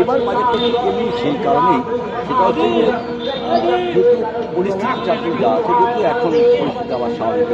এবার বাজেটটা কমই সেই কারণেই, সেটা হচ্ছে যে যেহেতু পরিস্থিতি চাকরি যা আছে যেহেতু এখন পরিস্থিতি আবার স্বাভাবিক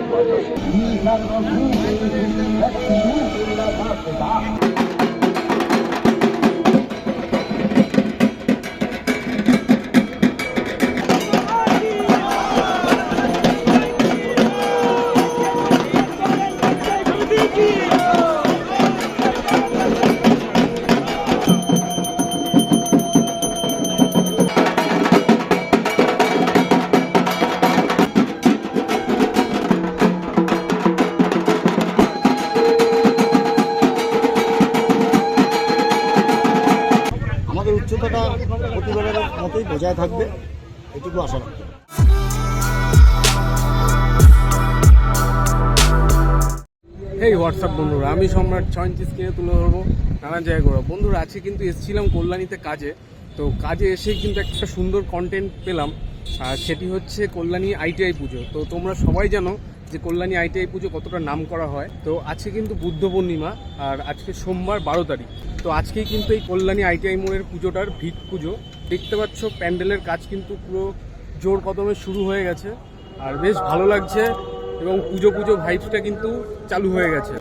মতোই বজায় থাকবে, এটুকু আশা রাখি এই হোয়াটসঅ্যাপ বন্ধুরা, আমি সম্রাট ছয়ঞ্চি স্ক্রিনে তুলে ধরবো, নানা জায়গায় ঘোরা বন্ধুরা, আজকে কিন্তু এসেছিলাম কল্যাণীতে কাজে, তো কাজে এসেই কিন্তু একটা সুন্দর কন্টেন্ট পেলাম, আর সেটি হচ্ছে কল্যাণী আইটিআই পুজো। তো তোমরা সবাই জানো যে কল্যাণী আইটিআই পুজো কতটা নাম করা হয়। তো আজকে কিন্তু বুদ্ধ পূর্ণিমা, আর আজকে সোমবার বারো তারিখ। তো আজকেই কিন্তু এই কল্যাণী আইটিআই মোড়ের পুজোটার ভিত পুজো। দেখতে পাচ্ছ, প্যান্ডেলের কাজ কিন্তু পুরো জোর কদমে শুরু হয়ে গেছে। আর বেশ ভালো লাগছে এবং পুজো পুজো ভাইবসটা কিন্তু চালু হয়ে গেছে।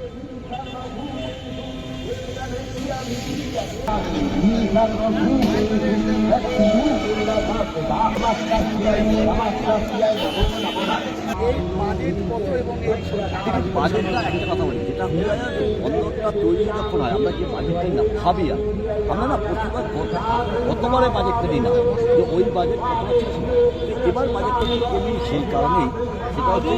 হয়ে তৈরি যখন হয় আমরা যে বাজেটটা না? ভাবি আমরা না প্রতিবার গত- গতবারে বাজেটটা নিই না। যে ওই বাজেট এবার বাজেটটা কমই সেই কারণেই সেটা হচ্ছে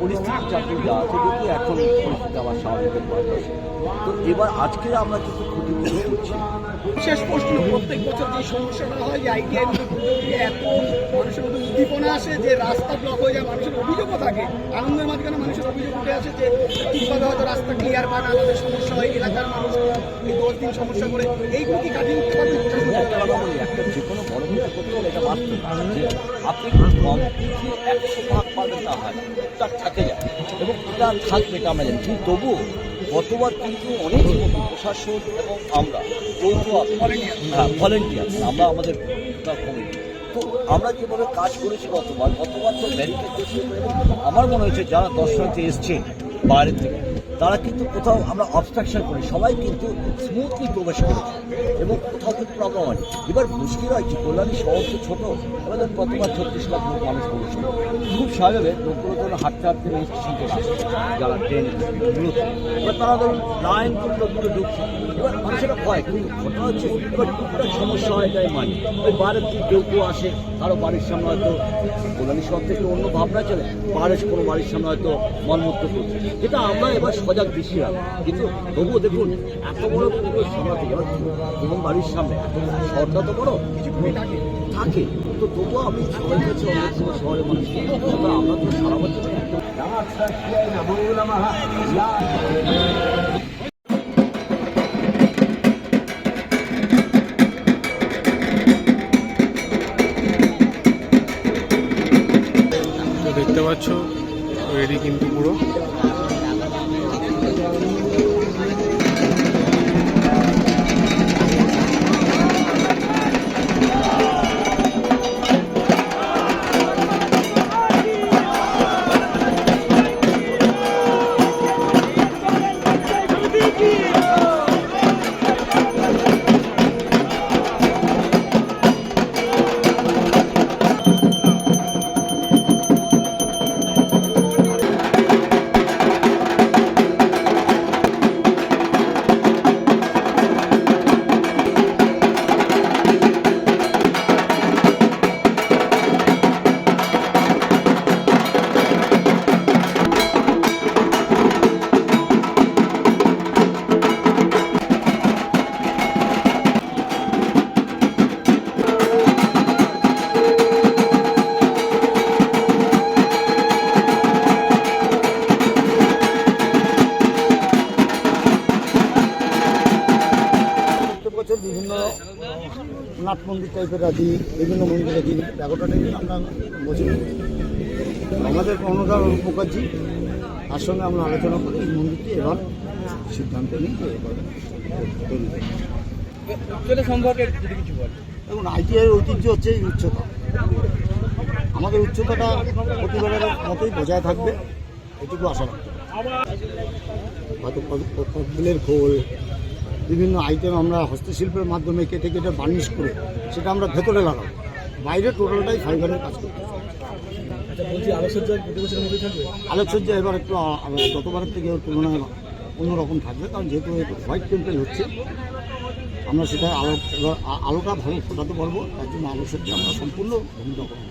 পরিস্থিতি চাকরি যা আছে, যেহেতু এখন পরিস্থিতি আবার স্বাভাবিক। তো এবার আজকে আমরা কিছু ক্ষতিপূরণ করছি শেষ প্রশ্ন প্রত্যেক বছর যে সমস্যাটা হয় যে আইটিআই এত মানুষের মধ্যে উদ্দীপনা আসে যে রাস্তা ব্লক হয়ে যায় মানুষের অভিযোগও থাকে। আনন্দের মাঝখানে মানুষের অভিযোগ উঠে আসে যে ঠিকভাবে হয়তো রাস্তা ক্লিয়ার পায় না তাদের সমস্যা হয় এলাকার মানুষ এই দশ দিন সমস্যা করে। এইগুলো কি কাটিয়ে উঠতে পারবে? একটা কথা বলি একটা যে কোনো বড় কিছু করতে হলে এটা বাস্তব। আপনি কম একশো ভাগ পাবেন না হয় তার থাকে যায়। এবং এটা থাকবে এটা আমরা জানি। কিন্তু তবুও গতবার কিন্তু অনেক প্রশাসন এবং আমরা, যৌথ হ্যাঁ ভলেন্টিয়ার আমরা আমাদের তো আমরা যেভাবে কাজ করেছি গতবার গতবার তো ব্যারিকেড আমার মনে হয়েছে যারা দর্শনার্থী এসছে বাইরের থেকে তারা কিন্তু কোথাও আমরা অবস্ট্রাকশন করি, সবাই কিন্তু স্মুথলি প্রবেশ করেছে এবং কোথাও কিন্তু প্রবলেম হয়নি। এবার মুশকিল হয় কি কল্যাণী শহর তো ছোটো ধরুন গতবার ছত্রিশ লাখ লোক মানুষ করেছিল খুব স্বাভাবিক, লোকগুলো ধরুন হাঁটতে হাঁটতে রেল স্টেশন চলে আসছে, যারা ট্রেনগুলোতে এবার তারা ধরুন লাইন কিন্তু লোকগুলো ঢুকছে। এবার মানুষের ভয় কিন্তু ঘটনা হচ্ছে, এবার টুকটাক সমস্যা হয় তাই মানি। ওই বাইরের থেকে কেউ কেউ আসে, কারও বাড়ির সামনে হয়তো কল্যাণী শহর থেকে অন্য ভাবনা চলে পাহাড়ের কোনো বাড়ির সামনে হয়তো মলমূত্র করছে। এটা আমরা এবার সজাগ বেশি রাখব কিন্তু তবুও দেখুন, এত বড় সামলাতে এবার কোন বাড়ির সামনে এত শহরটা তো বড় থাকে তো তবুও আমি সবাই কাছে অনেক শহরের আমরা আমরা তো সারা বছর দেখতে পাচ্ছ রেডি কিন্তু পুরো। বিভিন্ন নাট মন্দির টাইপের রাখি বিভিন্ন মন্দির রাখি এগারোটা টাইপে আমরা বসে আমাদের কর্ণধার মুখার্জি তার সঙ্গে আমরা আলোচনা করি এই মন্দিরটি এবার সিদ্ধান্ত নিই যে এবার তৈরি সম্পর্কে যদি কিছু বল দেখুন আইটিআই ঐতিহ্য হচ্ছে এই উচ্চতা। আমাদের উচ্চতাটা প্রতিবারের মতোই বজায় থাকবে এটুকু আশা রাখতে হয়তো কদবেলের খোল বিভিন্ন আইটেম আমরা হস্তশিল্পের মাধ্যমে কেটে কেটে বার্নিশ করে সেটা আমরা ভেতরে লাগাবো। বাইরে টোটালটাই ফাইবারের কাজ করতে আচ্ছা আলোকসজ্জা এবার একটু গতবারের থেকে তুলনায় অন্যরকম থাকবে কারণ যেহেতু হোয়াইট টেম্পেল হচ্ছে আমরা সেটা আলো আলোটা ভালো ফোটাতে পারব তার জন্য আলোকসজ্জা আমরা সম্পূর্ণ ভূমিকা করে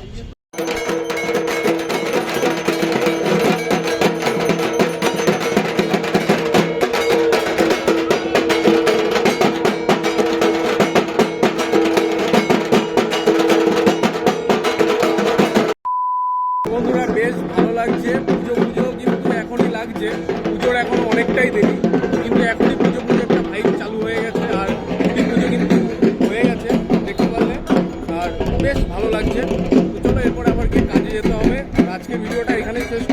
লাগছে পুজোর এখন অনেকটাই দেরি। কিন্তু এখনই পুজো পুজো একটা ভাইব চালু হয়ে গেছে আর খুবই পুজো কিন্তু হয়ে গেছে, দেখতে পারলে। আর বেশ ভালো লাগছে। চলো এরপর আবার গিয়ে কাজে যেতে হবে। আর আজকে ভিডিওটা এখানেই শেষ